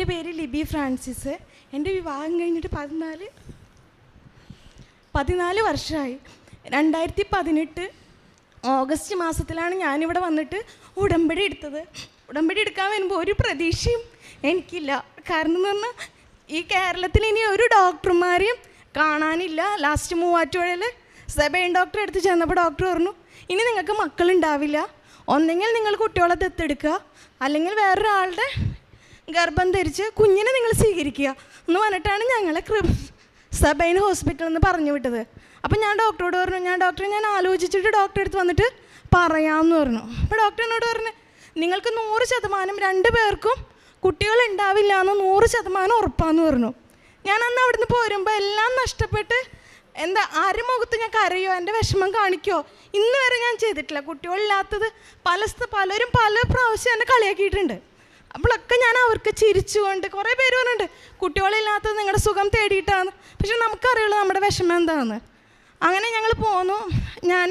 എന്റെ പേര് ലിബി ഫ്രാൻസിസ്. എന്റെ വിവാഹം കഴിഞ്ഞിട്ട് പതിനാല് പതിനാല് വർഷമായി. രണ്ടായിരത്തി പതിനെട്ട് ഓഗസ്റ്റ് മാസത്തിലാണ് ഞാനിവിടെ വന്നിട്ട് ഉടമ്പടി എടുത്തത്. ഉടമ്പടി എടുക്കാൻ വരുമ്പോൾ ഒരു പ്രതീക്ഷയും എനിക്കില്ല. കാരണം എന്ന് പറഞ്ഞാൽ ഈ കേരളത്തിൽ ഇനി ഒരു ഡോക്ടർമാരെയും കാണാനില്ല. ലാസ്റ്റ് മൂവാറ്റുപുഴയിൽ സെബൈൻ ഡോക്ടർ എടുത്ത് ചെന്നപ്പോൾ ഡോക്ടർ പറഞ്ഞു ഇനി നിങ്ങൾക്ക് മക്കളുണ്ടാവില്ല. ഒന്നെങ്കിൽ നിങ്ങൾ കുട്ടികളെ ദത്തെടുക്കുക. അല്ലെങ്കിൽ വേറൊരാളുടെ ഗർഭം ധരിച്ച് കുഞ്ഞിനെ നിങ്ങൾ സ്വീകരിക്കുക എന്ന് പറഞ്ഞിട്ടാണ് ഞങ്ങളെ ക്രിബ് സബൈൻ ഹോസ്പിറ്റലിൽ നിന്ന് പറഞ്ഞു വിട്ടത്. അപ്പം ഞാൻ ഡോക്ടറോട് പറഞ്ഞു ഞാൻ ഡോക്ടറെ ഞാൻ ആലോചിച്ചിട്ട് ഡോക്ടറെ അടുത്ത് വന്നിട്ട് പറയാമെന്ന് പറഞ്ഞു. അപ്പോൾ ഡോക്ടർ എന്നോട് പറഞ്ഞു നിങ്ങൾക്ക് നൂറ് ശതമാനം രണ്ട് പേർക്കും കുട്ടികൾ ഉണ്ടാവില്ല എന്ന് നൂറ് ശതമാനം ഉറപ്പാന്ന് പറഞ്ഞു. ഞാൻ അന്ന് അവിടുന്ന് പോരുമ്പോൾ എല്ലാം നഷ്ടപ്പെട്ട് എന്താ ആരും മുഖത്ത് ഞാൻ കരയോ എന്റെ വിഷമം കാണിക്കോ ഇന്ന് വരെ ഞാൻ ചെയ്തിട്ടില്ല. കുട്ടികളില്ലാത്തത് പല പലരും പല പ്രാവശ്യം എന്നെ കളിയാക്കിയിട്ടുണ്ട്. അപ്പോഴൊക്കെ ഞാൻ അവർക്ക് ചിരിച്ചുകൊണ്ട് കുറേ പേര് പറഞ്ഞിട്ടുണ്ട് കുട്ടികളില്ലാത്തത് നിങ്ങളുടെ സുഖം തേടിയിട്ടാണ് പക്ഷെ നമുക്കറിയുള്ളൂ നമ്മുടെ വിഷമം എന്താണെന്ന് അങ്ങനെ ഞങ്ങൾ പോന്നു. ഞാൻ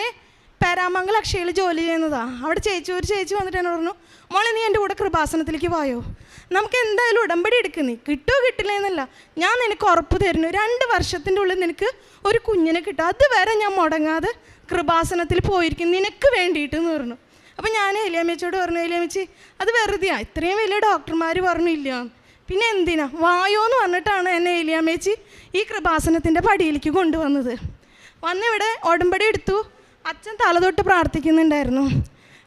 പേരാമംഗൽ അക്ഷയയിൽ ജോലി ചെയ്യുന്നതാണ് അവിടെ ചേച്ചി ഒരു ചേച്ചി വന്നിട്ട് എന്നോട് പറഞ്ഞു മോളെ നീ എന്റെ കൂടെ കൃപാസനത്തിലേക്ക് പോയോ നമുക്ക് എന്തായാലും ഉടമ്പടി എടുക്കുന്നേ കിട്ടുമോ കിട്ടില്ല എന്നല്ല. ഞാൻ നിനക്ക് ഉറപ്പ് തരുന്നു. രണ്ട് വർഷത്തിന്റെ ഉള്ളിൽ നിനക്ക് ഒരു കുഞ്ഞിനെ കിട്ടും. അതുവരെ ഞാൻ മുടങ്ങാതെ കൃപാസനത്തിൽ പോയിരിക്കും നിനക്ക് വേണ്ടിയിട്ട് എന്ന് പറഞ്ഞു. അപ്പം ഞാൻ എലിയമ്മച്ചോട് പറഞ്ഞു എലിയമ്മച്ചി അത് വെറുതെയാ. ഇത്രയും വലിയ ഡോക്ടർമാർ പറഞ്ഞില്ല. പിന്നെ എന്തിനാ? വായോ എന്ന് പറഞ്ഞിട്ടാണ് എന്നെ എലിയമ്മേച്ചി ഈ കൃപാസനത്തിന്റെ പടിയിലേക്ക് കൊണ്ടുവന്നത്. വന്നിവിടെ ഉടമ്പടി എടുത്തു. അച്ഛൻ തലതൊട്ട് പ്രാർത്ഥിക്കുന്നുണ്ടായിരുന്നു.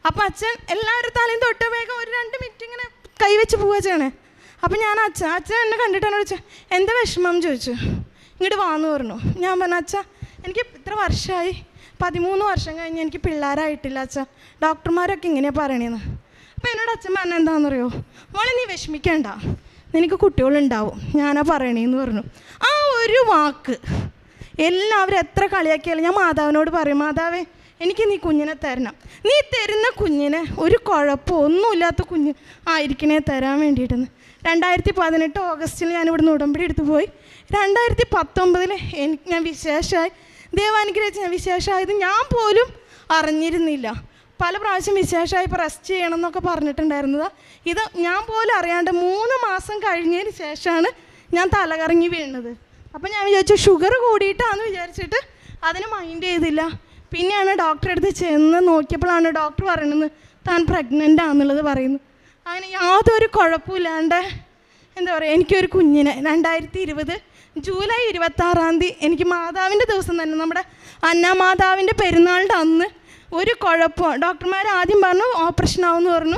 അപ്പം അച്ഛൻ എല്ലാവരും തലയും തൊട്ട് വേഗം ഒരു രണ്ട് മിനിറ്റ് ഇങ്ങനെ കൈവച്ച് പോവുക ചെയ്യണേ. അപ്പം ഞാൻ അച്ഛൻ അച്ഛൻ എന്നെ കണ്ടിട്ടാണ് വിളിച്ചത് എന്താ വിഷമം? ചോദിച്ചു. ഇങ്ങോട്ട് വാന്ന് പറഞ്ഞു. ഞാൻ പറഞ്ഞു അച്ഛ എനിക്ക് ഇത്ര വർഷമായി പതിമൂന്ന് വർഷം കഴിഞ്ഞ് എനിക്ക് പിള്ളേരായിട്ടില്ല അച്ഛ. ഡോക്ടർമാരൊക്കെ ഇങ്ങനെയാണ് പറയണേന്ന്. അപ്പം എന്നോട് അച്ഛൻ പറഞ്ഞ എന്താണെന്നറിയോ മോളെ നീ വിഷമിക്കണ്ട. നിനക്ക് കുട്ടികളുണ്ടാവും. ഞാനാ പറയണേന്ന് പറഞ്ഞു. ആ ഒരു വാക്ക്. എല്ലാവരും എത്ര കളിയാക്കിയാലും ഞാൻ മാതാവിനോട് പറയും മാതാവേ എനിക്ക് നീ കുഞ്ഞിനെ തരണം. നീ തരുന്ന കുഞ്ഞിനെ ഒരു കുഴപ്പമോ ഒന്നുമില്ലാത്ത കുഞ്ഞ് ആയിരിക്കണേ തരാൻ വേണ്ടിയിട്ടെന്ന്. രണ്ടായിരത്തി പതിനെട്ട് ഓഗസ്റ്റിൽ ഞാൻ ഇവിടുന്ന് ഉടമ്പടി എടുത്തു പോയി. രണ്ടായിരത്തി പത്തൊമ്പതിൽ എനിക്ക് ഞാൻ വിശേഷമായി ഞാൻ വിശേഷമായത് ഞാൻ പോലും അറിഞ്ഞിരുന്നില്ല. പല പ്രാവശ്യം വിശേഷമായി ഇപ്പോൾ റെസ്റ്റ് ചെയ്യണം എന്നൊക്കെ പറഞ്ഞിട്ടുണ്ടായിരുന്നത്. ഇത് ഞാൻ പോലും അറിയാണ്ട് മൂന്ന് മാസം കഴിഞ്ഞതിന് ശേഷമാണ് ഞാൻ തലകറങ്ങി വീണത്. അപ്പം ഞാൻ വിചാരിച്ചു ഷുഗർ കൂടിയിട്ടാണെന്ന് വിചാരിച്ചിട്ട് അതിന് മൈൻഡ് ചെയ്തില്ല. പിന്നെയാണ് ഡോക്ടറെ അടുത്ത് ചെന്ന് നോക്കിയപ്പോഴാണ് ഡോക്ടർ പറയുന്നത് താൻ പ്രഗ്നന്റ് ആണെന്നുള്ളത് പറയുന്നു അങ്ങനെ യാതൊരു കുഴപ്പമില്ലാണ്ട് എന്താ പറയുക എനിക്കൊരു കുഞ്ഞിനെ രണ്ടായിരത്തി ഇരുപത് ജൂലൈ ഇരുപത്തി ആറാം തീയതി എനിക്ക് മാതാവിന്റെ ദിവസം തന്നെ. നമ്മുടെ അന്നമാതാവിന്റെ പെരുന്നാളിന്റെ അന്ന് ഒരു കുഴപ്പം ഡോക്ടർമാർ ആദ്യം പറഞ്ഞു ഓപ്പറേഷൻ ആവുമെന്ന് പറഞ്ഞു.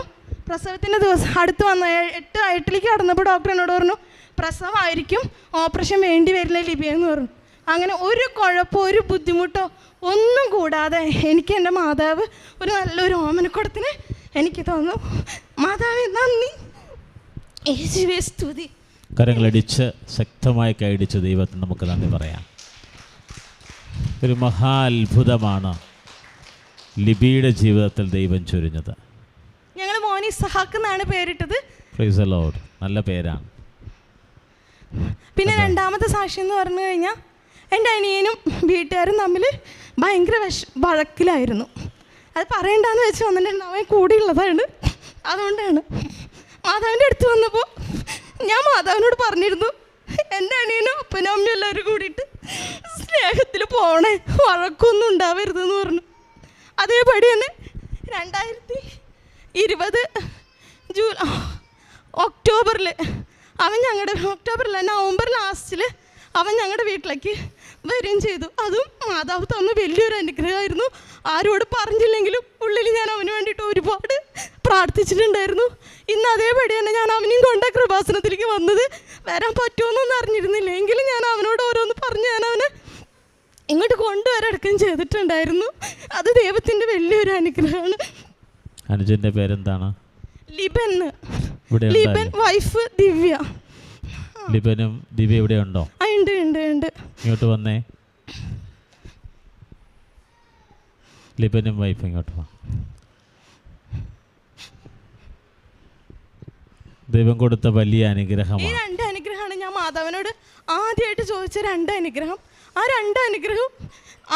പ്രസവത്തിന്റെ ദിവസം അടുത്ത് വന്ന എട്ട് എട്ടിലേക്ക് കടന്നപ്പോൾ ഡോക്ടർ എന്നോട് പറഞ്ഞു പ്രസവമായിരിക്കും ഓപ്പറേഷൻ വേണ്ടി വരില്ല ലിബിയെന്ന് പറഞ്ഞു. അങ്ങനെ ഒരു കുഴപ്പമോ ഒരു ബുദ്ധിമുട്ടോ ഒന്നും കൂടാതെ എനിക്ക് എന്റെ മാതാവ് ഒരു നല്ലൊരു ഓമനക്കുടത്തിന് എനിക്ക് തോന്നും. മാതാവ് നന്ദി. യേശുവേ സ്തുതി. കരങ്ങളടിച്ച് ശക്തമായി കൈയടിച്ച് ദൈവത്തിന് നമുക്ക് നന്ദി പറയാം. ഒരു മഹാത്ഭുതമാണ് ലിബിയുടെ ജീവിതത്തിൽ ദൈവം ചൊരിഞ്ഞത്. ഞങ്ങൾ മോനി സഹാക്ക് എന്നാണ് പേരിട്ടത്. പ്രൈസ് ലോർഡ് നല്ല പേരാണ്. പിന്നെ രണ്ടാമത്തെ സാക്ഷി എന്ന് പറഞ്ഞു കഴിഞ്ഞാൽ എന്റെ അനിയനും വീട്ടുകാരും തമ്മിൽ ഭയങ്കര വിഷ വഴക്കിലായിരുന്നു. അത് പറയണ്ടെന്ന് വെച്ച് വന്നിട്ടുണ്ടാവും. അവൻ കൂടെയുള്ളതാണ്. അതുകൊണ്ടാണ്. മാതാവിന്റെ അടുത്ത് വന്നപ്പോൾ ഞാൻ മാതാവിനോട് പറഞ്ഞിരുന്നു എന്റെ അനിയനും അപ്പനും അമ്മയും എല്ലാവരും കൂടിയിട്ട് സ്നേഹത്തിൽ പോണേ വഴക്കൊന്നും ഉണ്ടാവരുതെന്ന് പറഞ്ഞു. അതേപടി തന്നെ രണ്ടായിരത്തി ഇരുപത് ജൂ ഒക്ടോബറിൽ അവൻ ഞങ്ങളുടെ ഒക്ടോബറിൽ നവംബർ ലാസ്റ്റിൽ അവൻ ഞങ്ങളുടെ വീട്ടിലേക്ക് വരികയും ചെയ്തു. അതും മാതാവ് തന്ന വലിയൊരു അനുഗ്രഹമായിരുന്നു. ആരോട് പറഞ്ഞില്ലെങ്കിലും ഉള്ളിൽ ഞാൻ അവന് വേണ്ടിയിട്ട് ഒരുപാട് പ്രാർത്ഥിച്ചിട്ടുണ്ടായിരുന്നു. ഇന്ന് അതേപടി തന്നെ ഞാൻ അവനെയും കൊണ്ട് കൃപാസനത്തിലേക്ക് വന്നത് വരാൻ പറ്റുമെന്നൊന്നും അറിഞ്ഞിരുന്നില്ല. എങ്കിലും ഞാൻ അവനോട് ഓരോന്ന് പറഞ്ഞ് ഞാൻ അവനെ ഇങ്ങോട്ട് കൊണ്ടുവരടക്കം ചെയ്തിട്ടുണ്ടായിരുന്നു. അത് ദൈവത്തിന്റെ വലിയൊരു അനുഗ്രഹമാണ്. അനുജന്റെ പേരെന്താണ്? ലിബൻ. ലിബൻ വൈഫ് ദിവ്യ. ലിബനും ദിവ്യ ഇവിടെ ഉണ്ടോ ഉണ്ട് ഉണ്ട് ഉണ്ട്. ഇങ്ങോട്ട് വന്നേ. ലിബനും വൈഫ് ഇങ്ങോട്ട് വാ. ദൈവം കൊടുത്ത വലിയ അനുഗ്രഹമാണ്. ഈ രണ്ട് അനുഗ്രഹമാണ് ഞാൻ മാതാവിനോട് ആദ്യമായിട്ട് ചോദിച്ച രണ്ട് അനുഗ്രഹം. ആ രണ്ട് അനുഗ്രഹം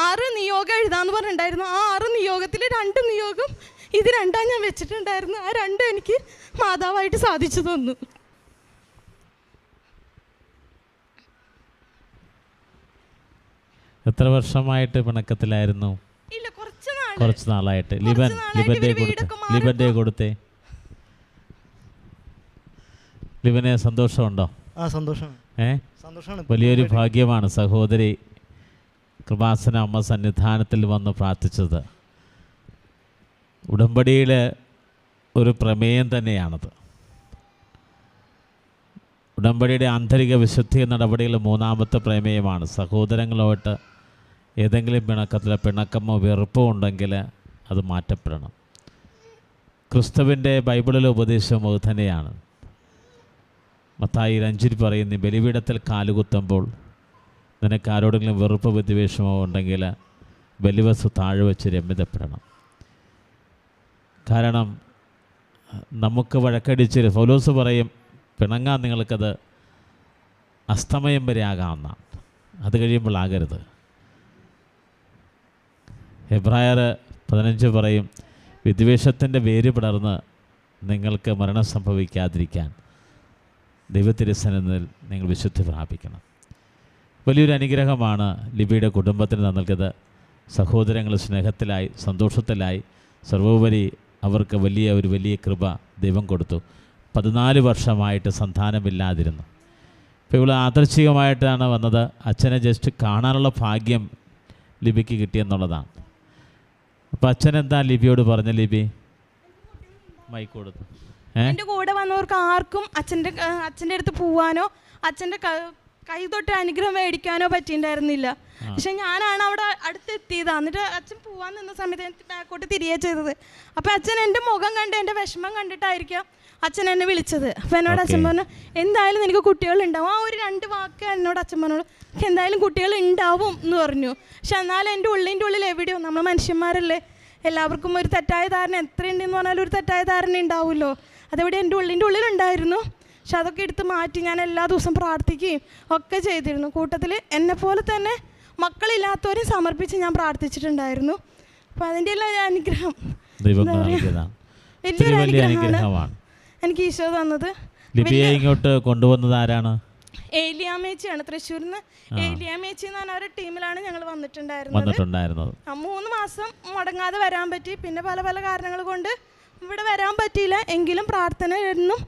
ആറ് നിയോഗം എഴുതാന്ന് പറഞ്ഞിട്ടുണ്ടായിരുന്നു. ആ ആറ് നിയോഗത്തിൽ രണ്ട് നിയോഗം ഇത് രണ്ടാം ഞാൻ വെച്ചിട്ടുണ്ടായിരുന്നു. ആ രണ്ട് എനിക്ക് മാതാവായിട്ട് സാധിച്ചു തന്നു. എത്ര വർഷമായിട്ട് പിണക്കത്തിലായിരുന്നു? കുറച്ച് നാളായിട്ട്. ലിബൻ ലിബൻ ലിബന്റെ ഇവർ കൊടുത്ത് ലിബൻ ഡേ ലിബന്റെ കൊടുത്തേ. ലിബന് സന്തോഷമുണ്ടോ? ആ സന്തോഷം. ഏ? സന്തോഷമാണ്. വലിയൊരു ഭാഗ്യമാണ് സഹോദരി കൃപാസന അമ്മ സന്നിധാനത്തിൽ വന്ന് പ്രാർത്ഥിച്ചത്. ഉടമ്പടിയിൽ ഒരു പ്രമേയം തന്നെയാണത്. ഉടമ്പടിയുടെ ആന്തരിക വിശുദ്ധി നടപടിയിൽ മൂന്നാമത്തെ പ്രമേയമാണ് സഹോദരങ്ങളോട്ട് ഏതെങ്കിലും പിണക്കത്തിൽ പിണക്കമോ വെറുപ്പോ ഉണ്ടെങ്കിൽ അത് മാറ്റപ്പെടണം. ക്രിസ്തുവിന്റെ ബൈബിളിലെ ഉപദേശം അത് തന്നെയാണ്. മത്തായി രഞ്ജിൽ പറയുന്ന ബലിപീഠത്തിൽ കാലുകുത്തുമ്പോൾ നിനക്ക് ആരോടെങ്കിലും വെറുപ്പ് വിദ്വേഷമോ ഉണ്ടെങ്കിൽ ബലിവസ് താഴെ വെച്ച് രമ്യതപ്പെടണം. കാരണം നമുക്ക് വഴക്കടിച്ച് ഫൗലോസ് പറയും പിണങ്ങാൻ നിങ്ങൾക്കത് അസ്തമയം വരെ ആകാവുന്നതാണ്. അത് കഴിയുമ്പോൾ ആകരുത്. എബ്രായർ പതിനഞ്ച് പറയും വിദ്വേഷത്തിന്റെ വേര് പടർന്ന് നിങ്ങൾക്ക് മരണം സംഭവിക്കാതിരിക്കാൻ ദൈവത്തിരസനത്തിൽ നിങ്ങൾ വിശുദ്ധി പ്രാപിക്കണം. വലിയൊരു അനുഗ്രഹമാണ് ലിബിയുടെ കുടുംബത്തിന് നൽകിയത്. സഹോദരങ്ങൾ സ്നേഹത്തിലായി സന്തോഷത്തിലായി സർവോപരി അവർക്ക് വലിയ ഒരു വലിയ കൃപ ദൈവം കൊടുത്തു. പതിനാല് വർഷമായിട്ട് സന്താനമില്ലാതിരുന്നു. ഇപ്പോൾ ഇവിടെ ആദർശികമായിട്ടാണ് വന്നത്. അച്ഛനെ ജസ്റ്റ് കാണാനുള്ള ഭാഗ്യം ലിബിക്ക് കിട്ടിയെന്നുള്ളതാണ്. അപ്പോൾ അച്ഛൻ എന്താ ലിബിയോട് പറഞ്ഞ ലിബി? മൈക്ക് കൊടുത്തു. എന്റെ എന്റെ കൂടെ വന്നവർക്ക് ആർക്കും അച്ഛന്റെ അച്ഛന്റെ അടുത്ത് പോവാനോ അച്ഛന്റെ കൈ തൊട്ട് അനുഗ്രഹം മേടിക്കാനോ പറ്റിയിട്ടുണ്ടായിരുന്നില്ല പക്ഷെ ഞാനാണ് അവിടെ അടുത്തെത്തിയത്. എന്നിട്ട് അച്ഛൻ പോവാൻ നിന്ന സമയത്ത് എനിക്ക് ബാക്കോട്ട് തിരികെ ചെയ്തത്. അപ്പം അച്ഛൻ എന്റെ മുഖം കണ്ട് എന്റെ വിഷമം കണ്ടിട്ടായിരിക്കാം അച്ഛൻ എന്നെ വിളിച്ചത്. അപ്പം എന്നോട് അച്ഛൻ പറഞ്ഞു എന്തായാലും നിനക്ക് കുട്ടികളുണ്ടാവും. ആ ഒരു രണ്ട് വാക്ക് എന്നോട് അച്ഛൻ പറഞ്ഞോളൂ. "നിനക്ക് എന്തായാലും കുട്ടികൾ ഉണ്ടാവും എന്ന് പറഞ്ഞു. പക്ഷെ എന്നാലും എന്റെ ഉള്ളിന്റെ ഉള്ളിൽ എവിടെയോ നമ്മൾ മനുഷ്യന്മാരല്ലേ എല്ലാവർക്കും ഒരു തെറ്റായ ധാരണ എത്രയുണ്ടെന്ന് പറഞ്ഞാലും ഒരു തെറ്റായ ധാരണ ഉണ്ടാവുമല്ലോ. അതെവിടെ എന്റെ ഉള്ളിന്റെ ഉള്ളിലുണ്ടായിരുന്നു. പക്ഷെ അതൊക്കെ എടുത്ത് മാറ്റി ഞാൻ എല്ലാ ദിവസവും പ്രാർത്ഥിക്കുകയും ഒക്കെ ചെയ്തിരുന്നു. കൂട്ടത്തിൽ എന്നെപ്പോലെ പോലെ തന്നെ മക്കളില്ലാത്തവരെയും സമർപ്പിച്ച് ഞാൻ പ്രാർത്ഥിച്ചിട്ടുണ്ടായിരുന്നു. അപ്പോൾ അതിന്റെ എല്ലാം അനുഗ്രഹം വലിയൊരു വലിയ അനുഗ്രഹമാണ്. അനുഗ്രഹമാണ്. എനിക്ക് ഈശോ തന്നത്. ലിബിയെ ഇങ്ങോട്ട് കൊണ്ടുവന്നത് ആരാണ്? ഏലിയാമേച്ചിയാണ് തൃശ്ശൂരിൽ നിന്ന്. ഏലിയാമേച്ചി എന്ന് പറഞ്ഞ ഒരു ടീമിലാണ് ഞങ്ങൾ വന്നിട്ടുണ്ടായിരുന്നത്. മൂന്ന് മാസം മുടങ്ങാതെ വരാൻ പറ്റി. പിന്നെ പല പല കാരണങ്ങൾ കൊണ്ട് ഇവിടെ വരാൻ പറ്റിയില്ല. എങ്കിലും പ്രാർത്ഥന എന്നും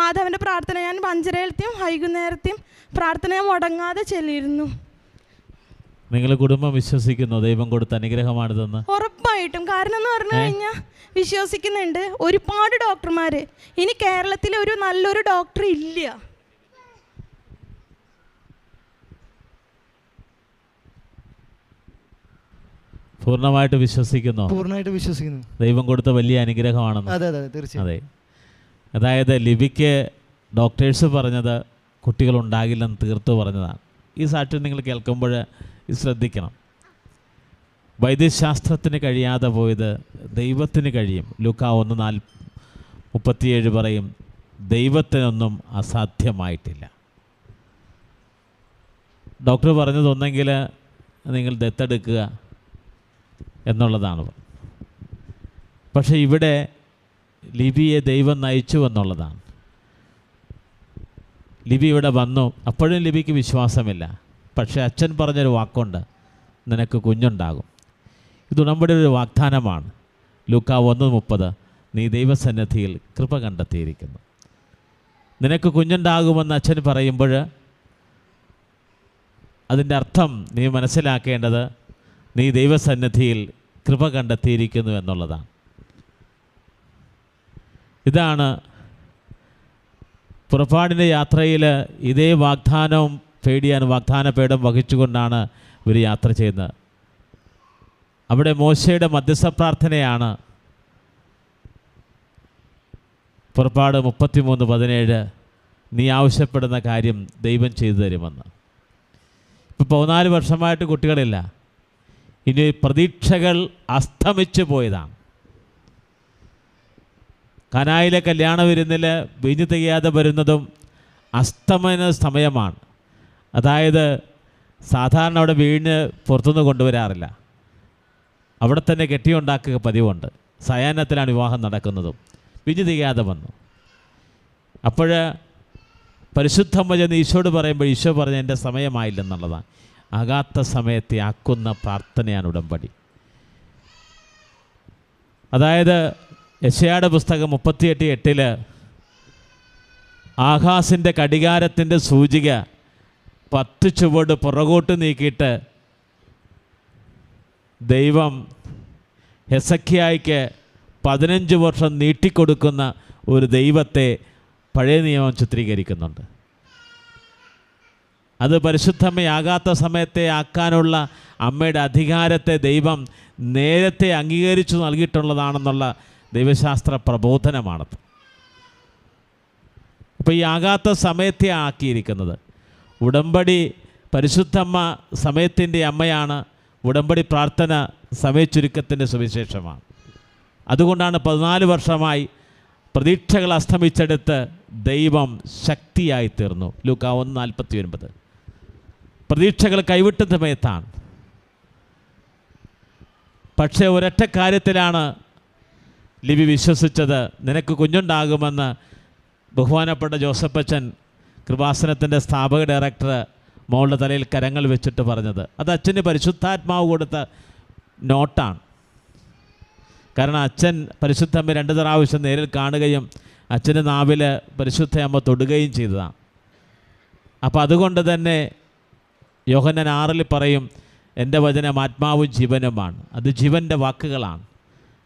മാധവന്റെ പ്രാർത്ഥന ഞാൻ പഞ്ചരയിലത്തെയും വൈകുന്നേരത്തെയും പ്രാർത്ഥന മുടങ്ങാതെ ചെല്ലിയിരുന്നു. നിങ്ങൾ കുടുംബം വിശ്വസിക്കുന്നു. ദൈവം കൊടുത്ത അനുഗ്രഹമാണിതെന്ന്. ഉറപ്പായിട്ടും. കാരണം എന്ന് പറഞ്ഞു കഴിഞ്ഞാൽ വിശ്വസിക്കുന്നുണ്ട്. ഒരുപാട് ഡോക്ടർമാർ ഇനി കേരളത്തിൽ ഒരു നല്ലൊരു ഡോക്ടർ ഇല്ല. പൂർണമായിട്ട് വിശ്വസിക്കുന്നു. പൂർണമായിട്ട് വിശ്വസിക്കുന്നു. ദൈവം കൊടുത്ത വലിയ അനുഗ്രഹമാണെന്ന്. അതെ അതെ തീർച്ചയായും. അതെ. അതായത് ലിബിക്ക് ഡോക്ടേഴ്സ് പറഞ്ഞത് കുട്ടികളുണ്ടാകില്ലെന്ന് തീർത്തു പറഞ്ഞതാണ്. ഈ സാക്ഷ്യം നിങ്ങൾ കേൾക്കുമ്പോൾ ശ്രദ്ധിക്കണം. വൈദ്യശാസ്ത്രത്തിന് കഴിയാതെ പോയത് ദൈവത്തിന് കഴിയും. ലുക്ക ഒന്ന് നാൽ മുപ്പത്തിയേഴ് പറയും ദൈവത്തിനൊന്നും അസാധ്യമായിട്ടില്ല. ഡോക്ടർ പറഞ്ഞതൊന്നെങ്കിൽ നിങ്ങൾ ദത്തെടുക്കുക എന്നുള്ളതാണ്. പക്ഷേ ഇവിടെ ലിബിയെ ദൈവം നയിച്ചു എന്നുള്ളതാണ്. ലിബി ഇവിടെ വന്നു. അപ്പോഴും ലിബിക്ക് വിശ്വാസമില്ല. പക്ഷേ അച്ഛൻ പറഞ്ഞൊരു വാക്കുണ്ട് നിനക്ക് കുഞ്ഞുണ്ടാകും. ഇത് നമ്മുടെ ഒരു വാഗ്ദാനമാണ്. ലൂക്ക ഒന്ന് മുപ്പത് നീ ദൈവസന്നിധിയിൽ കൃപ കണ്ടെത്തിയിരിക്കുന്നു. നിനക്ക് കുഞ്ഞുണ്ടാകുമെന്ന് അച്ഛൻ പറയുമ്പോൾ അതിന്റെ അർത്ഥം നീ മനസ്സിലാക്കേണ്ടത് നീ ദൈവസന്നിധിയിൽ കൃപ കണ്ടെത്തിയിരിക്കുന്നു എന്നുള്ളതാണ്. ഇതാണ് പുറപ്പാടിന്റെ യാത്രയിൽ ഇതേ വാഗ്ദാനവും പേടിയാൻ വാഗ്ദാന പേടം വഹിച്ചുകൊണ്ടാണ് ഇവർ യാത്ര ചെയ്യുന്നത്. അവിടെ മോശയുടെ മധ്യസ്ഥ പ്രാർത്ഥനയാണ്. പുറപ്പാട് മുപ്പത്തിമൂന്ന് പതിനേഴ് നീ ആവശ്യപ്പെടുന്ന കാര്യം ദൈവം ചെയ്തു തരുമെന്ന്. ഇപ്പോൾ പതിനാല് വർഷമായിട്ട് കുട്ടികളില്ല. ഇനി പ്രതീക്ഷകൾ അസ്തമിച്ചു പോയതാണ്. കനായിലെ കല്യാണ വിരുന്നിൽ വീഞ്ഞു തികയാതെ വരുന്നതും അസ്തമന സമയമാണ്. അതായത് സാധാരണ അവിടെ വീണ് പുറത്തുനിന്ന് കൊണ്ടുവരാറില്ല. അവിടെ തന്നെ കെട്ടിയുണ്ടാക്കുക പതിവുണ്ട്. സയാനത്തിലാണ് വിവാഹം നടക്കുന്നതും. വീഞ്ഞു തികയാതെ വന്നു. അപ്പോൾ പരിശുദ്ധം വചന ഈശോട് പറയുമ്പോൾ ഈശോ പറഞ്ഞ എന്റെ സമയമായില്ലെന്നുള്ളതാണ്. ആകാത്ത സമയത്തെ ആക്കുന്ന പ്രാർത്ഥനയാണ് ഉടമ്പടി. അതായത് യശയാടെ പുസ്തകം മുപ്പത്തിയെട്ട് എട്ടിൽ ആകാശിന്റെ കടികാരത്തിന്റെ സൂചിക പത്ത് ചുവട് പുറകോട്ട് നീക്കിയിട്ട് ദൈവം ഹെസക്കിയായിക്ക് പതിനഞ്ച് വർഷം നീട്ടിക്കൊടുക്കുന്ന ഒരു ദൈവത്തെ പഴയ നിയമം ചിത്രീകരിക്കുന്നുണ്ട്. അത് പരിശുദ്ധമ്മയാകാത്ത സമയത്തെ ആക്കാനുള്ള അമ്മയുടെ അധികാരത്തെ ദൈവം നേരത്തെ അംഗീകരിച്ചു നൽകിയിട്ടുള്ളതാണെന്നുള്ള ദൈവശാസ്ത്ര പ്രബോധനമാണത്. അപ്പോൾ ഈ ആകാത്ത സമയത്തെ ആക്കിയിരിക്കുന്നത്. ഉടമ്പടി പരിശുദ്ധമ്മ സമയത്തിന്റെ അമ്മയാണ്. ഉടമ്പടി പ്രാർത്ഥന സമയച്ചുരുക്കത്തിന്റെ സുവിശേഷമാണ്. അതുകൊണ്ടാണ് പതിനാല് വർഷമായി പ്രതീക്ഷകൾ അസ്തമിച്ചെടുത്ത് ദൈവം ശക്തിയായി തീർന്നു. ലൂക്ക ഒന്ന് നാൽപ്പത്തി ഒൻപത് പ്രതീക്ഷകൾ കൈവിട്ട സമയത്താണ്. പക്ഷേ ഒരൊറ്റ കാര്യത്തിലാണ് ലിബി വിശ്വസിച്ചത്. നിനക്ക് കുഞ്ഞുണ്ടാകുമെന്ന് ബഹുമാനപ്പെട്ട ജോസഫച്ചൻ കൃപാസനത്തിന്റെ സ്ഥാപക ഡയറക്ടർ മോളുടെ തലയിൽ കരങ്ങൾ വെച്ചിട്ട് പറഞ്ഞത്. അത് അച്ഛന് പരിശുദ്ധാത്മാവ് കൊടുത്ത നോട്ടാണ്. കാരണം അച്ഛൻ പരിശുദ്ധമ്മ രണ്ട് പ്രാവശ്യം നേരിൽ കാണുകയും അച്ഛന്റെ നാവിൽ പരിശുദ്ധയമ്മ തൊടുകയും ചെയ്തതാണ്. അപ്പോൾ അതുകൊണ്ട് തന്നെ യോഹന്നൻ ആറിൽ പറയും എന്റെ വചനം ആത്മാവും ജീവനുമാണ്. അത് ജീവന്റെ വാക്കുകളാണ്.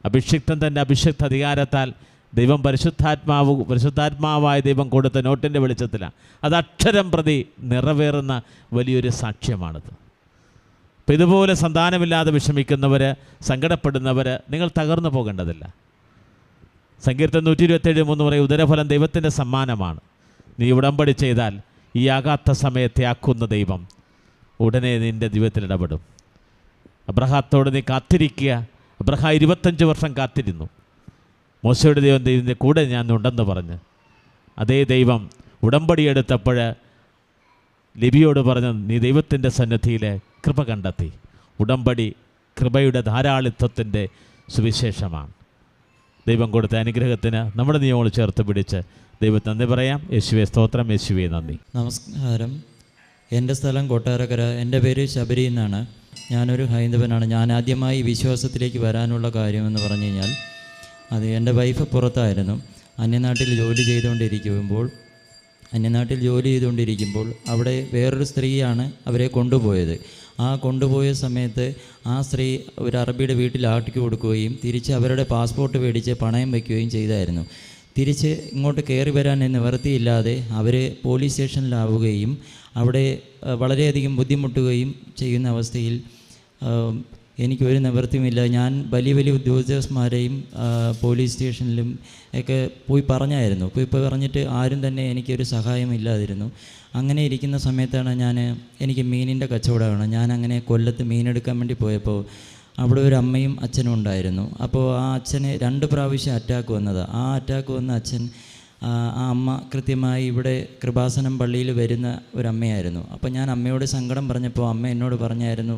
അഭിഷിക്തൻ തന്റെ അഭിഷിക്ത അധികാരത്താൽ ദൈവം പരിശുദ്ധാത്മാവ് പരിശുദ്ധാത്മാവായ ദൈവം കൊടുത്ത നോട്ടിന്റെ വെളിച്ചത്തിലാണ് അത് അക്ഷരം പ്രതി നിറവേറുന്ന വലിയൊരു സാക്ഷ്യമാണിത്. അപ്പം ഇതുപോലെ സന്താനമില്ലാതെ വിഷമിക്കുന്നവർ സങ്കടപ്പെടുന്നവർ നിങ്ങൾ തകർന്നു പോകേണ്ടതില്ല. സങ്കീർത്തം നൂറ്റി ഇരുപത്തേഴ് മൂന്ന് പറയും ഉദരഫലം ദൈവത്തിന്റെ സമ്മാനമാണ്. നീ ഉടമ്പടി ചെയ്താൽ ഈ ആകാത്ത സമയത്തെ ആക്കുന്ന ദൈവം ഉടനെ നിന്റെ ജീവിതത്തിൽ ഇടപെടും. അബ്രഹാത്തോട് നീ കാത്തിരിക്കുക. അബ്രഹാം ഇരുപത്തഞ്ച് വർഷം കാത്തിരുന്നു. മോശയുടെ ദൈവം ദൈവത്തിന്റെ കൂടെ ഞാൻ ഉണ്ടെന്ന് പറഞ്ഞ് അതേ ദൈവം ഉടമ്പടി എടുത്തപ്പോൾ ലിബിയോട് പറഞ്ഞ് നീ ദൈവത്തിന്റെ സന്നദ്ധിയിൽ കൃപ കണ്ടെത്തി. ഉടമ്പടി കൃപയുടെ ധാരാളിത്വത്തിന്റെ സുവിശേഷമാണ്. ദൈവം കൊടുത്ത അനുഗ്രഹത്തിന് നമ്മുടെ നിയമങ്ങൾ ചേർത്ത് പിടിച്ച് ദൈവത്തെ നന്ദി പറയാം. യേശുവെ സ്തോത്രം. യേശുവെ നന്ദി. നമസ്കാരം. എന്റെ സ്ഥലം കൊട്ടാരക്കര. എന്റെ പേര് ശബരി എന്നാണ്. ഞാനൊരു ഹൈന്ദവനാണ്. ഞാൻ ആദ്യമായി വിശ്വാസത്തിലേക്ക് വരാനുള്ള കാര്യമെന്ന് പറഞ്ഞു കഴിഞ്ഞാൽ അത് എന്റെ വൈഫ് പുറത്തായിരുന്നു. അന്യനാട്ടിൽ ജോലി ചെയ്തുകൊണ്ടിരിക്കുമ്പോൾ അന്യനാട്ടിൽ ജോലി ചെയ്തുകൊണ്ടിരിക്കുമ്പോൾ അവിടെ വേറൊരു സ്ത്രീയാണ് അവരെ കൊണ്ടുപോയത്. ആ കൊണ്ടുപോയ സമയത്ത് ആ സ്ത്രീ ഒരു അറബിയുടെ വീട്ടിൽ ആട്ടിക്ക് കൊടുക്കുകയും തിരിച്ച് അവരുടെ പാസ്പോർട്ട് മേടിച്ച് പണയം വയ്ക്കുകയും ചെയ്തായിരുന്നു. തിരിച്ച് ഇങ്ങോട്ട് കയറി വരാൻ നിവർത്തിയില്ലാതെ അവർ പോലീസ് സ്റ്റേഷനിലാവുകയും അവിടെ വളരെയധികം ബുദ്ധിമുട്ടുകയും ചെയ്യുന്ന അവസ്ഥയിൽ ആം, എനിക്ക് ഒരു നിവൃത്തിയുമില്ല. ഞാൻ വലിയ വലിയ ഉദ്യോഗസ്ഥന്മാരെയും പോലീസ് സ്റ്റേഷനിലും ഒക്കെ പോയി പറഞ്ഞായിരുന്നു. പോയി പറഞ്ഞിട്ട് ആരും തന്നെ എനിക്കൊരു സഹായമില്ലാതിരുന്നു. അങ്ങനെ ഇരിക്കുന്ന സമയത്താണ് ഞാൻ എനിക്ക് മീനിന്റെ കച്ചവടമാണ്. ഞാൻ അങ്ങനെ കൊല്ലത്ത് മീനെടുക്കാൻ വേണ്ടി പോയപ്പോൾ അവിടെ ഒരു അമ്മയും അച്ഛനും ഉണ്ടായിരുന്നു. അപ്പോൾ ആ അച്ഛന് രണ്ട് പ്രാവശ്യം അറ്റാക്ക് വന്നത്. ആ അറ്റാക്ക് വന്ന അച്ഛൻ ആ അമ്മ കൃത്യമായി ഇവിടെ കൃപാസനം പള്ളിയിൽ വരുന്ന ഒരമ്മയായിരുന്നു അപ്പോൾ ഞാൻ അമ്മയോട് സങ്കടം പറഞ്ഞപ്പോൾ അമ്മ എന്നോട് പറഞ്ഞായിരുന്നു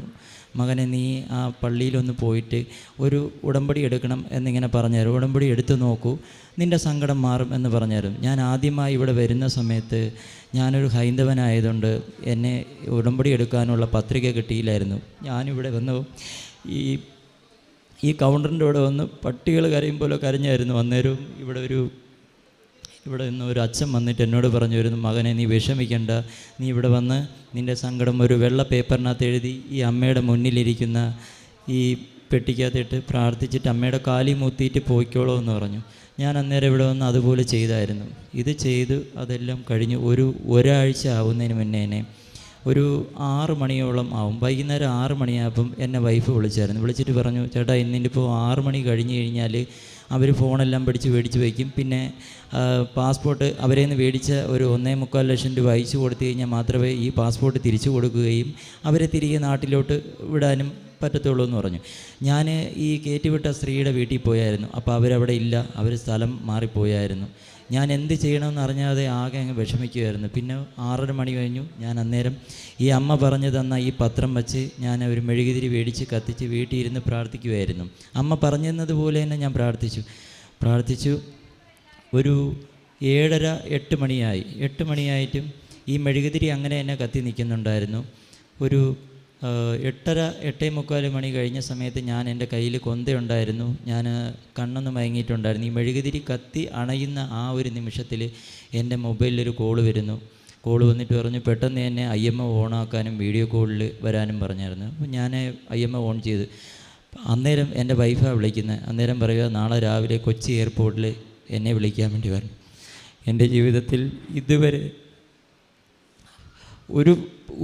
മകനെ നീ ആ പള്ളിയിലൊന്ന് പോയിട്ട് ഒരു ഉടമ്പടി എടുക്കണം എന്നിങ്ങനെ പറഞ്ഞുതരും. ഉടമ്പടി എടുത്തു നോക്കൂ നിന്റെ സങ്കടം മാറും എന്ന് പറഞ്ഞുതരും. ഞാൻ ആദ്യമായി ഇവിടെ വരുന്ന സമയത്ത് ഞാനൊരു ഹൈന്ദവനായതുകൊണ്ട് എന്നെ ഉടമ്പടി എടുക്കാനുള്ള പത്രിക കിട്ടിയില്ലായിരുന്നു. ഞാനിവിടെ വന്ന് ഈ ഈ കൗണ്ടറിന്റെ ഇവിടെ വന്ന് പട്ടികൾ കരയും പോലെ കരഞ്ഞായിരുന്നു. അന്നേരവും ഇവിടെ ഒരു ഇവിടെ നിന്ന് ഒരു അച്ഛൻ വന്നിട്ട് എന്നോട് പറഞ്ഞു വരുന്നു മകനെ നീ വിഷമിക്കേണ്ട. നീ ഇവിടെ വന്ന് നിന്റെ സങ്കടം ഒരു വെള്ള പേപ്പറിനകത്ത് എഴുതി ഈ അമ്മയുടെ മുന്നിലിരിക്കുന്ന ഈ പെട്ടിക്കകത്തിട്ട് പ്രാർത്ഥിച്ചിട്ട് അമ്മയുടെ കാലി മുത്തിയിട്ട് പോയിക്കോളൂ എന്ന് പറഞ്ഞു. ഞാൻ അന്നേരം ഇവിടെ വന്ന് അതുപോലെ ചെയ്തായിരുന്നു. ഇത് ചെയ്ത് അതെല്ലാം കഴിഞ്ഞ് ഒരു ഒരാഴ്ച ആവുന്നതിന് മുന്നേ തന്നെ ഒരു ആറ് മണിയോളം ആവും. വൈകുന്നേരം ആറ് മണിയാകുമ്പം എന്നെ വൈഫ് വിളിച്ചായിരുന്നു. വിളിച്ചിട്ട് പറഞ്ഞു ചേട്ടാ ഇന്നിപ്പോൾ ആറ് മണി കഴിഞ്ഞ് കഴിഞ്ഞാൽ അവർ ഫോണെല്ലാം പിടിച്ച് മേടിച്ച് വയ്ക്കും. പിന്നെ പാസ്പോർട്ട് അവരെ നിന്ന് മേടിച്ച ഒരു ഒന്നേ മുക്കാൽ ലക്ഷം രൂപ അയച്ചു കൊടുത്തു കഴിഞ്ഞാൽ മാത്രമേ ഈ പാസ്പോർട്ട് തിരിച്ചു കൊടുക്കുകയും അവരെ തിരികെ നാട്ടിലോട്ട് വിടാനും പറ്റത്തുള്ളൂ എന്ന് പറഞ്ഞു. ഞാൻ ഈ കയറ്റിവിട്ട സ്ത്രീയുടെ വീട്ടിൽ പോയായിരുന്നു. അപ്പോൾ അവരവിടെ ഇല്ല. അവർ സ്ഥലം മാറിപ്പോയായിരുന്നു. ഞാൻ എന്ത് ചെയ്യണമെന്ന് അറിഞ്ഞാതെ ആകെ അങ്ങ് വിഷമിക്കുമായിരുന്നു പിന്നെ ആറര മണി കഴിഞ്ഞു. ഞാൻ അന്നേരം ഈ അമ്മ പറഞ്ഞു തന്ന ഈ പത്രം വച്ച് ഞാൻ ഒരു മെഴുകുതിരി മേടിച്ച് കത്തിച്ച് വീട്ടിൽ ഇരുന്ന് പ്രാർത്ഥിക്കുമായിരുന്നു അമ്മ പറഞ്ഞു തന്നെ ഞാൻ പ്രാർത്ഥിച്ചു. പ്രാർത്ഥിച്ചു. ഒരു ഏഴര എട്ട് മണിയായി. എട്ട് മണിയായിട്ടും ഈ മെഴുകുതിരി അങ്ങനെ തന്നെ കത്തി നിൽക്കുന്നുണ്ടായിരുന്നു. ഒരു എട്ടര എട്ടേ മുക്കാൽ മണി കഴിഞ്ഞ സമയത്ത് ഞാൻ എന്റെ കയ്യിൽ കൊന്തയുണ്ടായിരുന്നു. ഞാൻ കണ്ണൊന്ന് മയങ്ങിയിട്ടുണ്ടായിരുന്നു. ഈ മെഴുകുതിരി കത്തി അണയുന്ന ആ ഒരു നിമിഷത്തിൽ എന്റെ മൊബൈലിലൊരു കോൾ വരുന്നു. കോൾ വന്നിട്ട് പറഞ്ഞു പെട്ടെന്ന് തന്നെ ഐ എം എ ഓണാക്കാനും വീഡിയോ കോളിൽ വരാനും പറഞ്ഞായിരുന്നു. അപ്പോൾ ഞാൻ ഐ എം എ ഓൺ ചെയ്ത് അന്നേരം എന്റെ വൈഫാണ് വിളിക്കുന്നത് അന്നേരം പറയുക നാളെ രാവിലെ കൊച്ചി എയർപോർട്ടിൽ എന്നെ വിളിക്കാൻ വേണ്ടി വരണം. എന്റെ ജീവിതത്തിൽ ഇതുവരെ ഒരു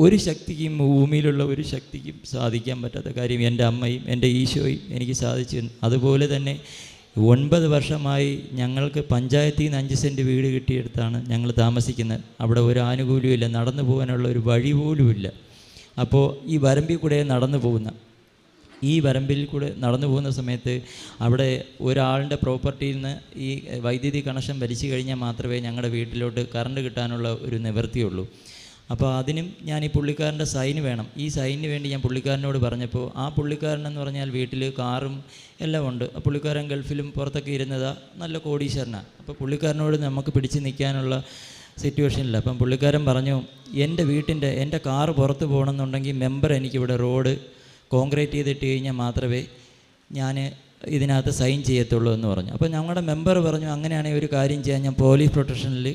ഒരു ശക്തിക്കും ഭൂമിയിലുള്ള ഒരു ശക്തിക്കും സാധിക്കാൻ പറ്റാത്ത കാര്യം എന്റെ അമ്മയും എന്റെ ഈശോയും എനിക്ക് സാധിച്ചു. അതുപോലെ തന്നെ ഒൻപത് വർഷമായി ഞങ്ങൾക്ക് പഞ്ചായത്തിൽ നിന്ന് അഞ്ച് സെന്റ് വീട് കിട്ടിയെടുത്താണ് ഞങ്ങൾ താമസിക്കുന്നത്. അവിടെ ഒരു ആനുകൂല്യമില്ല നടന്നു പോകാനുള്ള ഒരു വഴി പോലുമില്ല അപ്പോൾ ഈ വരമ്പിൽ കൂടെ നടന്നു പോകുന്ന ഈ വരമ്പിൽ കൂടെ നടന്നു പോകുന്ന സമയത്ത് അവിടെ ഒരാളുടെ പ്രോപ്പർട്ടിയിൽ നിന്ന് ഈ വൈദ്യുതി കണക്ഷൻ വലിച്ചു കഴിഞ്ഞാൽ മാത്രമേ ഞങ്ങളുടെ വീട്ടിലോട്ട് കറണ്ട് കിട്ടാനുള്ള ഒരു നിവൃത്തിയുള്ളൂ. അപ്പോൾ അതിനും ഞാൻ ഈ പുള്ളിക്കാരന്റെ സൈന് വേണം. ഈ സൈനിന് വേണ്ടി ഞാൻ പുള്ളിക്കാരനോട് പറഞ്ഞപ്പോൾ ആ പുള്ളിക്കാരൻ എന്ന് പറഞ്ഞാൽ വീട്ടിൽ കാറും എല്ലാം ഉണ്ട്. ആ പുള്ളിക്കാരൻ ഗൾഫിലും പുറത്തൊക്കെ ഇരുന്നതാ നല്ല കോടീശ്വരനാണ് അപ്പോൾ പുള്ളിക്കാരനോട് നമുക്ക് പിടിച്ച് നിൽക്കാനുള്ള സിറ്റുവേഷനില്ല. അപ്പം പുള്ളിക്കാരൻ പറഞ്ഞു എന്റെ വീട്ടിന്റെ എന്റെ കാറ് പുറത്ത് പോകണമെന്നുണ്ടെങ്കിൽ മെമ്പർ എനിക്കിവിടെ റോഡ് കോൺക്രീറ്റ് ചെയ്തിട്ട് കഴിഞ്ഞാൽ മാത്രമേ ഞാൻ ഇതിനകത്ത് സൈൻ ചെയ്യത്തുള്ളൂ എന്ന് പറഞ്ഞു. അപ്പോൾ ഞങ്ങളുടെ മെമ്പർ പറഞ്ഞു അങ്ങനെയാണെങ്കിൽ ഒരു കാര്യം ചെയ്യാൻ ഞാൻ പോലീസ് പ്രൊട്ടക്ഷനിൽ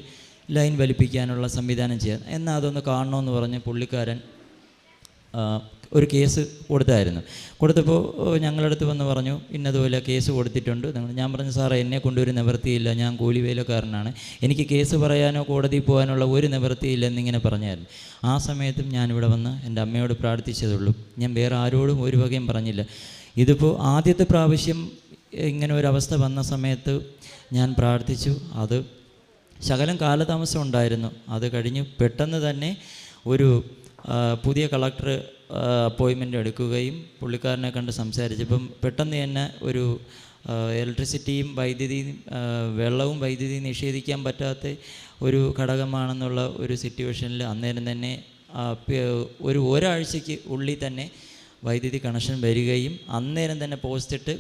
ലൈൻ വലിപ്പിക്കാനുള്ള സംവിധാനം ചെയ്യാം എന്നാൽ അതൊന്ന് കാണണമെന്ന് പറഞ്ഞ് പുള്ളിക്കാരൻ ഒരു കേസ് കൊടുത്തായിരുന്നു. കൊടുത്തപ്പോൾ ഞങ്ങളടുത്ത് വന്ന് പറഞ്ഞു ഇന്നതുപോലെ കേസ് കൊടുത്തിട്ടുണ്ട്. ഞാൻ പറഞ്ഞു സാറേ എന്നെ കൊണ്ടൊരു നിവൃത്തിയില്ല. ഞാൻ കൂലിവേലക്കാരനാണ്. എനിക്ക് കേസ് പറയാനോ കോടതിയിൽ പോകാനുള്ള ഒരു നിവൃത്തിയില്ല എന്നിങ്ങനെ പറഞ്ഞായിരുന്നു. ആ സമയത്തും ഞാനിവിടെ വന്ന് എന്റെ അമ്മയോട് പ്രാർത്ഥിച്ചതുള്ളൂ. ഞാൻ വേറെ ആരോടും ഒരു വകയും പറഞ്ഞില്ല. ഇതിപ്പോൾ ആദ്യത്തെ പ്രാവശ്യം ഇങ്ങനെ ഒരു അവസ്ഥ വന്ന സമയത്ത് ഞാൻ പ്രാർത്ഥിച്ചു. അത് ശകലം കാലതാമസം ഉണ്ടായിരുന്നു. അത് കഴിഞ്ഞ് പെട്ടെന്ന് തന്നെ ഒരു പുതിയ കളക്ടർ അപ്പോയിൻമെന്റ് എടുക്കുകയും പുള്ളിക്കാരനെ കണ്ട് സംസാരിച്ചപ്പം പെട്ടെന്ന് തന്നെ ഒരു ഇലക്ട്രിസിറ്റിയും വൈദ്യുതിയും വെള്ളവും വൈദ്യുതിയും നിഷേധിക്കാൻ പറ്റാത്ത ഒരു ഘടകമാണെന്നുള്ള ഒരു സിറ്റുവേഷനിൽ അന്നേരം തന്നെ ഒരു ഒരാഴ്ചയ്ക്ക് ഉള്ളിൽ തന്നെ വൈദ്യുതി കണക്ഷൻ വരികയും അന്നേരം തന്നെ പോസ്റ്റിട്ട്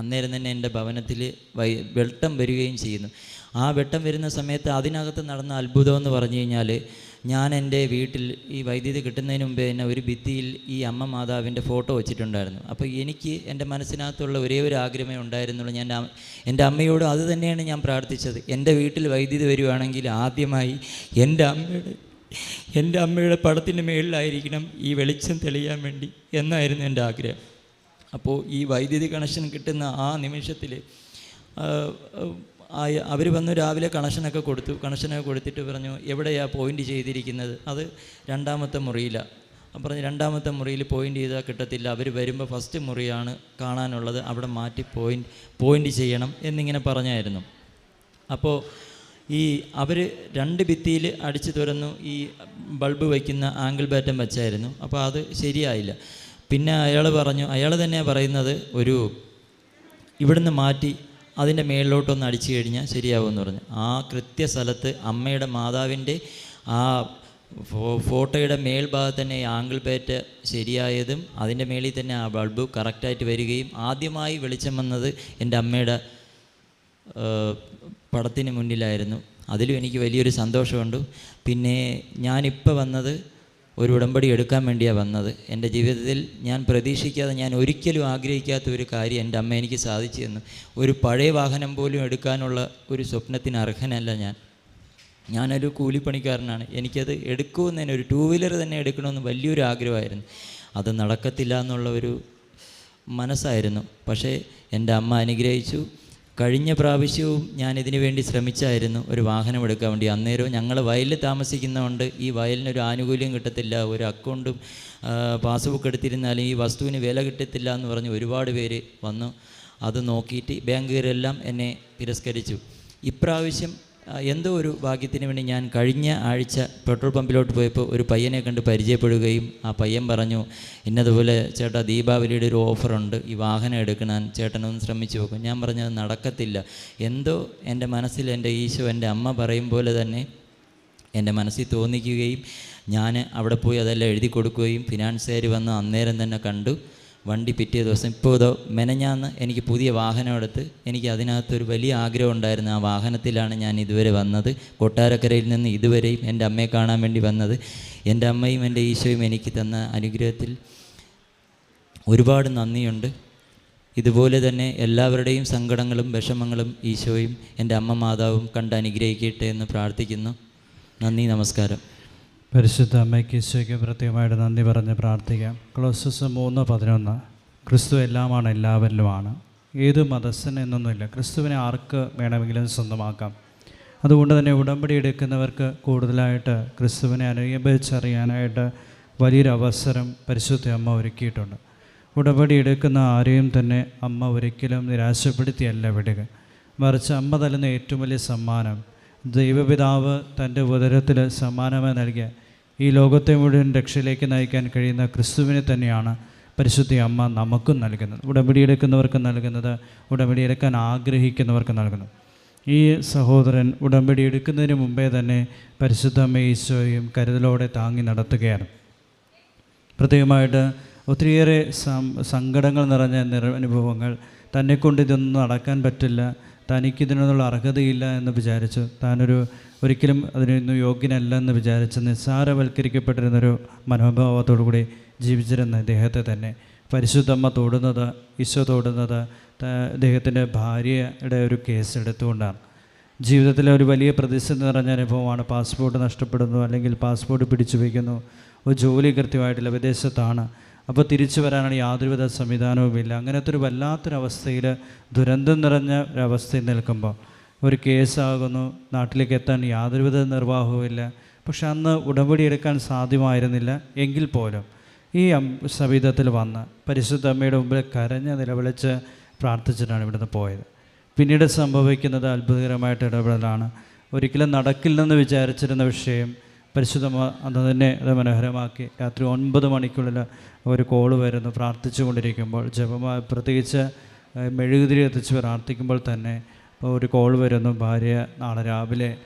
അന്നേരം തന്നെ എന്റെ ഭവനത്തിൽ വൈ വെട്ടം വരികയും ചെയ്യുന്നു. ആ വെട്ടം വരുന്ന സമയത്ത് അതിനകത്ത് നടന്ന അത്ഭുതം എന്ന് പറഞ്ഞു കഴിഞ്ഞാൽ ഞാൻ എന്റെ വീട്ടിൽ ഈ വൈദ്യുതി കിട്ടുന്നതിന് മുമ്പ് തന്നെ ഒരു ഭിത്തിയിൽ ഈ അമ്മ മാതാവിന്റെ ഫോട്ടോ വെച്ചിട്ടുണ്ടായിരുന്നു. അപ്പോൾ എനിക്ക് എന്റെ മനസ്സിനകത്തുള്ള ഒരേ ഒരു ആഗ്രഹമേ ഉണ്ടായിരുന്നുള്ളൂ. ഞാൻ എന്റെ അമ്മയോട് അത് തന്നെയാണ് ഞാൻ പ്രാർത്ഥിച്ചത്. എന്റെ വീട്ടിൽ വൈദ്യുതി വരുവാണെങ്കിൽ ആദ്യമായി എന്റെ അമ്മയുടെ എന്റെ അമ്മയുടെ പടത്തിന്റെ മേളിലായിരിക്കണം ഈ വെളിച്ചം തെളിയാൻ വേണ്ടി എന്നായിരുന്നു എന്റെ ആഗ്രഹം. അപ്പോൾ ഈ വൈദ്യുതി കണക്ഷൻ കിട്ടുന്ന ആ നിമിഷത്തിൽ അവർ വന്നു രാവിലെ കണക്ഷനൊക്കെ കൊടുത്തു. കണക്ഷനൊക്കെ കൊടുത്തിട്ട് പറഞ്ഞു എവിടെയാണ് പോയിന്റ് ചെയ്തിരിക്കുന്നത്? അത് രണ്ടാമത്തെ മുറിയിലാണ് അപ്പം പറഞ്ഞു രണ്ടാമത്തെ മുറിയിൽ പോയിന്റ് ചെയ്താൽ കിട്ടത്തില്ല. അവർ വരുമ്പോൾ ഫസ്റ്റ് മുറിയാണ് കാണാനുള്ളത്. അവിടെ മാറ്റി പോയിന്റ് പോയിന്റ് ചെയ്യണം എന്നിങ്ങനെ പറഞ്ഞായിരുന്നു. അപ്പോൾ ഈ അവർ രണ്ട് ഭിത്തിയിൽ അടിച്ചു തുറന്നു ഈ ബൾബ് വയ്ക്കുന്ന ആംഗിൾ ബാറ്റം വെച്ചായിരുന്നു. അപ്പോൾ അത് ശരിയായില്ല. പിന്നെ അയാൾ പറഞ്ഞു അയാൾ തന്നെ പറയുന്നത് ഒരു ഇവിടുന്ന് മാറ്റി അതിന്റെ മേളിലോട്ടൊന്ന് അടിച്ചു കഴിഞ്ഞാൽ ശരിയാവുമെന്ന് പറഞ്ഞു. ആ കൃത്യ സ്ഥലത്ത് അമ്മയുടെ മാതാവിന്റെ ആ ഫോട്ടോയുടെ മേൽഭാഗത്ത് തന്നെ ആംഗിൾ പേറ്റ് ശരിയായതും അതിന്റെ മേളിൽ തന്നെ ആ ബൾബ് കറക്റ്റായിട്ട് വരികയും ആദ്യമായി വെളിച്ചം വന്നത് എന്റെ അമ്മയുടെ പടത്തിന് മുന്നിലായിരുന്നു. അതിലും എനിക്ക് വലിയൊരു സന്തോഷമുണ്ട്. പിന്നെ ഞാനിപ്പോൾ വന്നത് ഒരു ഉടമ്പടി എടുക്കാൻ വേണ്ടിയാണ് വന്നത്. എന്റെ ജീവിതത്തിൽ ഞാൻ പ്രതീക്ഷിക്കാതെ ഞാൻ ഒരിക്കലും ആഗ്രഹിക്കാത്ത ഒരു കാര്യം എന്റെ അമ്മ എനിക്ക് സാധിച്ചു തന്നു. ഒരു പഴയ വാഹനം പോലും എടുക്കാനുള്ള ഒരു സ്വപ്നത്തിന് അർഹനല്ല ഞാൻ. ഞാനൊരു കൂലിപ്പണിക്കാരനാണ്. എനിക്കത് എടുക്കുമെന്ന് തന്നെ ഒരു ടൂ വീലർ തന്നെ എടുക്കണമെന്ന് വലിയൊരു ആഗ്രഹമായിരുന്നു. അത് നടക്കത്തില്ല എന്നുള്ള ഒരു മനസ്സായിരുന്നു. പക്ഷേ എന്റെ അമ്മ അനുഗ്രഹിച്ചു. കഴിഞ്ഞ പ്രാവശ്യവും ഞാൻ ഇതിനു വേണ്ടി ശ്രമിച്ചായിരുന്നു ഒരു വാഹനം എടുക്കാൻ വേണ്ടി. അന്നേരവും ഞങ്ങൾ വയലിൽ താമസിക്കുന്നതുകൊണ്ട് ഈ വയലിനൊരു ആനുകൂല്യം കിട്ടത്തില്ല ഒരു അക്കൗണ്ടും പാസ്ബുക്ക് എടുത്തിരുന്നാലും ഈ വസ്തുവിന് വില കിട്ടത്തില്ല എന്ന് പറഞ്ഞ് ഒരുപാട് പേര് വന്നു. അത് നോക്കിയിട്ട് ബാങ്കുകാരെല്ലാം എന്നെ തിരസ്കരിച്ചു. ഇപ്രാവശ്യം എന്തോ ഒരു ഭാഗ്യത്തിന് വേണ്ടി ഞാൻ കഴിഞ്ഞ ആഴ്ച പെട്രോൾ പമ്പിലോട്ട് പോയപ്പോൾ ഒരു പയ്യനെ കണ്ട് പരിചയപ്പെടുകയും ആ പയ്യൻ പറഞ്ഞു ഇന്നതുപോലെ ചേട്ടാ ദീപാവലിയുടെ ഒരു ഓഫറുണ്ട് ഈ വാഹനം എടുക്കണം ചേട്ടനൊന്ന് ശ്രമിച്ചു നോക്കും. ഞാൻ പറഞ്ഞത് നടക്കത്തില്ല. എന്തോ എന്റെ മനസ്സിൽ എന്റെ ഈശോ എന്റെ അമ്മ പറയും പോലെ തന്നെ എന്റെ മനസ്സിൽ തോന്നിക്കുകയും ഞാൻ അവിടെ പോയി അതെല്ലാം എഴുതി കൊടുക്കുകയും ഫിനാൻസുകാർ വന്ന് അന്നേരം തന്നെ കണ്ടു. വണ്ടി പിറ്റേ ദിവസം ഇപ്പോൾ ഇതോ മെനഞ്ഞാന്ന് എനിക്ക് പുതിയ വാഹനം എടുത്ത് എനിക്ക് അതിനകത്തൊരു വലിയ ആഗ്രഹം ഉണ്ടായിരുന്നു. ആ വാഹനത്തിലാണ് ഞാൻ ഇതുവരെ വന്നത്. കൊട്ടാരക്കരയിൽ നിന്ന് ഇതുവരെയും എന്റെ അമ്മയെ കാണാൻ വേണ്ടി വന്നത്. എന്റെ അമ്മയും എന്റെ ഈശോയും എനിക്ക് തന്ന അനുഗ്രഹത്തിൽ ഒരുപാട് നന്ദിയുണ്ട്. ഇതുപോലെ തന്നെ എല്ലാവരുടെയും സങ്കടങ്ങളും വിഷമങ്ങളും ഈശോയും എന്റെ അമ്മ മാതാവും കണ്ട് അനുഗ്രഹിക്കട്ടെ എന്ന് പ്രാർത്ഥിക്കുന്നു. നന്ദി നമസ്കാരം. പരിശുദ്ധ അമ്മയ്ക്ക് ഈശോയ്ക്ക് പ്രത്യേകമായിട്ട് നന്ദി പറഞ്ഞ് പ്രാർത്ഥിക്കാം. ക്ലോസസ് മൂന്ന് പതിനൊന്ന്. ക്രിസ്തു എല്ലാമാണ് എല്ലാവരിലുമാണ്. ഏത് മതസ്ഥന് എന്നൊന്നുമില്ല. ക്രിസ്തുവിനെ ആർക്ക് വേണമെങ്കിലും സ്വന്തമാക്കാം. അതുകൊണ്ട് തന്നെ ഉടമ്പടി എടുക്കുന്നവർക്ക് കൂടുതലായിട്ട് ക്രിസ്തുവിനെ അനുഭവിച്ചറിയാനായിട്ട് വലിയൊരു അവസരം പരിശുദ്ധ അമ്മ ഒരുക്കിയിട്ടുണ്ട്. ഉടമ്പടി എടുക്കുന്ന ആരെയും തന്നെ അമ്മ ഒരിക്കലും നിരാശപ്പെടുത്തിയല്ല വിടുക. മറിച്ച് അമ്മ തരുന്ന ഏറ്റവും വലിയ സമ്മാനം ദൈവപിതാവ് തന്റെ ഉദരത്തിൽ സമ്മാനമായി നൽകിയ ഈ ലോകത്തെ മുഴുവൻ രക്ഷയിലേക്ക് നയിക്കാൻ കഴിയുന്ന ക്രിസ്തുവിനെ തന്നെയാണ് പരിശുദ്ധി അമ്മ നമുക്കും നൽകുന്നത്. ഉടമ്പടി എടുക്കുന്നവർക്ക് നൽകുന്നത് ഉടമ്പടി എടുക്കാൻ ആഗ്രഹിക്കുന്നവർക്ക് നൽകുന്നു. ഈ സഹോദരൻ ഉടമ്പടി എടുക്കുന്നതിന് മുമ്പേ തന്നെ പരിശുദ്ധ അമ്മ ഈശോയും കരുതലോടെ താങ്ങി നടത്തുകയാണ്. പ്രത്യേകമായിട്ട് ഒത്തിരിയേറെ സം- സങ്കടങ്ങൾ നിറഞ്ഞ നിറ അനുഭവങ്ങൾ തന്നെക്കൊണ്ട് ഇതൊന്നും നടക്കാൻ പറ്റില്ല. തനിക്കിതിനുള്ള അർഹതയില്ല എന്ന് വിചാരിച്ചു താനൊരു ഒരിക്കലും അതിനൊന്നും യോഗ്യനല്ല എന്ന് വിചാരിച്ച് നിസ്സാരവൽക്കരിക്കപ്പെട്ടിരുന്നൊരു മനോഭാവത്തോടു കൂടി ജീവിച്ചിരുന്ന ഇദ്ദേഹത്തെ തന്നെ. പരിശുദ്ധമ്മ തൊടുന്നത് ഈശോ തൊടുന്നത് ഇദ്ദേഹത്തിന്റെ ഭാര്യയുടെ ഒരു കേസ് എടുത്തുകൊണ്ടാണ്. ജീവിതത്തിലെ ഒരു വലിയ പ്രതിസന്ധി നിറഞ്ഞ അനുഭവമാണ്. പാസ്പോർട്ട് നഷ്ടപ്പെടുന്നു അല്ലെങ്കിൽ പാസ്പോർട്ട് പിടിച്ചു വയ്ക്കുന്നു ഒരു ജോലി കൃത്യമായിട്ടില്ല. വിദേശത്താണ്. അപ്പോൾ തിരിച്ചു വരാനാണ് യാതൊരുവിധ സംവിധാനവുമില്ല. അങ്ങനത്തെ ഒരു വല്ലാത്തൊരവസ്ഥയിൽ ദുരന്തം നിറഞ്ഞ ഒരവസ്ഥയിൽ നിൽക്കുമ്പോൾ ഒരു കേസാകുന്നു നാട്ടിലേക്ക് എത്താൻ യാതൊരുവിധ നിർവാഹവുമില്ല. പക്ഷെ അന്ന് ഉടമ്പടി എടുക്കാൻ സാധ്യമായിരുന്നില്ല എങ്കിൽ പോലും. ഈ സവിധത്തിൽ വന്ന് പരിശുദ്ധ അമ്മയുടെ മുമ്പിൽ കരഞ്ഞ് നിലവിളിച്ച് പ്രാർത്ഥിച്ചിട്ടാണ് ഇവിടുന്ന് പോയത്. പിന്നീട് സംഭവിക്കുന്നത് അത്ഭുതകരമായിട്ട് ഇടപെടലാണ്. ഒരിക്കലും നടക്കില്ലെന്ന് വിചാരിച്ചിരുന്ന വിഷയം പരിശുദ്ധമ അന്ന് തന്നെ അത് മനോഹരമാക്കി. രാത്രി ഒൻപത് മണിക്കുള്ളിൽ ഒരു കോൾ വരുന്നു. പ്രാർത്ഥിച്ചു കൊണ്ടിരിക്കുമ്പോൾ ജപമാ പ്രത്യേകിച്ച് മെഴുകുതിരി എത്തിച്ച് പ്രാർത്ഥിക്കുമ്പോൾ തന്നെ ഒരു കോൾ വരുന്നു. ഭാര്യ നാളെ രാവിലെ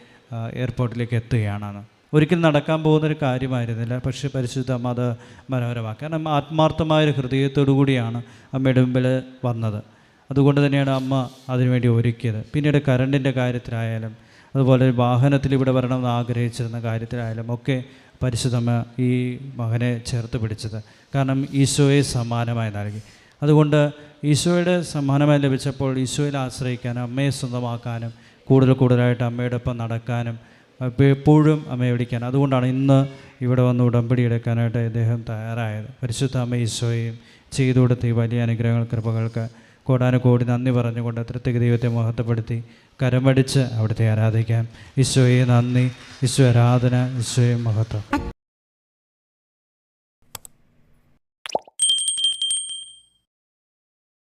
എയർപോർട്ടിലേക്ക് എത്തുകയാണെന്ന്. ഒരിക്കലും നടക്കാൻ പോകുന്നൊരു കാര്യമായിരുന്നില്ല. പക്ഷേ പരിശുദ്ധ അമ്മ അത് മനോഹരമാക്കി. കാരണം ആത്മാർത്ഥമായൊരു ഹൃദയത്തോടു കൂടിയാണ് അമ്മയുടെ മുമ്പിൽ വന്നത്. അതുകൊണ്ട് തന്നെയാണ് അമ്മ അതിനുവേണ്ടി ഒരുക്കിയത്. പിന്നീട് കറണ്ടിന്റെ കാര്യത്തിലായാലും അതുപോലെ വാഹനത്തിൽ ഇവിടെ വരണമെന്ന് ആഗ്രഹിച്ചിരുന്ന കാര്യത്തിലായാലും ഒക്കെ പരിശുദ്ധമ്മ ഈ മകനെ ചേർത്ത് പിടിച്ചത്. കാരണം ഈശോയെ സമ്മാനമായി നൽകി. അതുകൊണ്ട് ഈശോയുടെ സമ്മാനമായി ലഭിച്ചപ്പോൾ ഈശോയിൽ ആശ്രയിക്കാനും അമ്മയെ സ്വന്തമാക്കാനും കൂടുതൽ കൂടുതലായിട്ട് അമ്മയുടെ ഒപ്പം നടക്കാനും എപ്പോഴും അമ്മയെ വിളിക്കാൻ അതുകൊണ്ടാണ് ഇന്ന് ഇവിടെ വന്ന് ഉടമ്പടി എടുക്കാനായിട്ട് ഇദ്ദേഹം തയ്യാറായത്. പരിശുദ്ധ അമ്മ ഈശോയും ചെയ്തു കൊടുത്ത ഈ വലിയ അനുഗ്രഹങ്ങൾ കൃപകൾക്ക് കോടാനുകോടി നന്ദി പറഞ്ഞുകൊണ്ട് തൃത്തിക ദൈവത്തെ മഹത്വപ്പെടുത്തി കരമടിച്ച് അവിടുത്തെ ആരാധിക്കാം. ഈശോയെ നന്ദി. ഈശോ ആരാധന. ഈശോയെ മഹത്വം.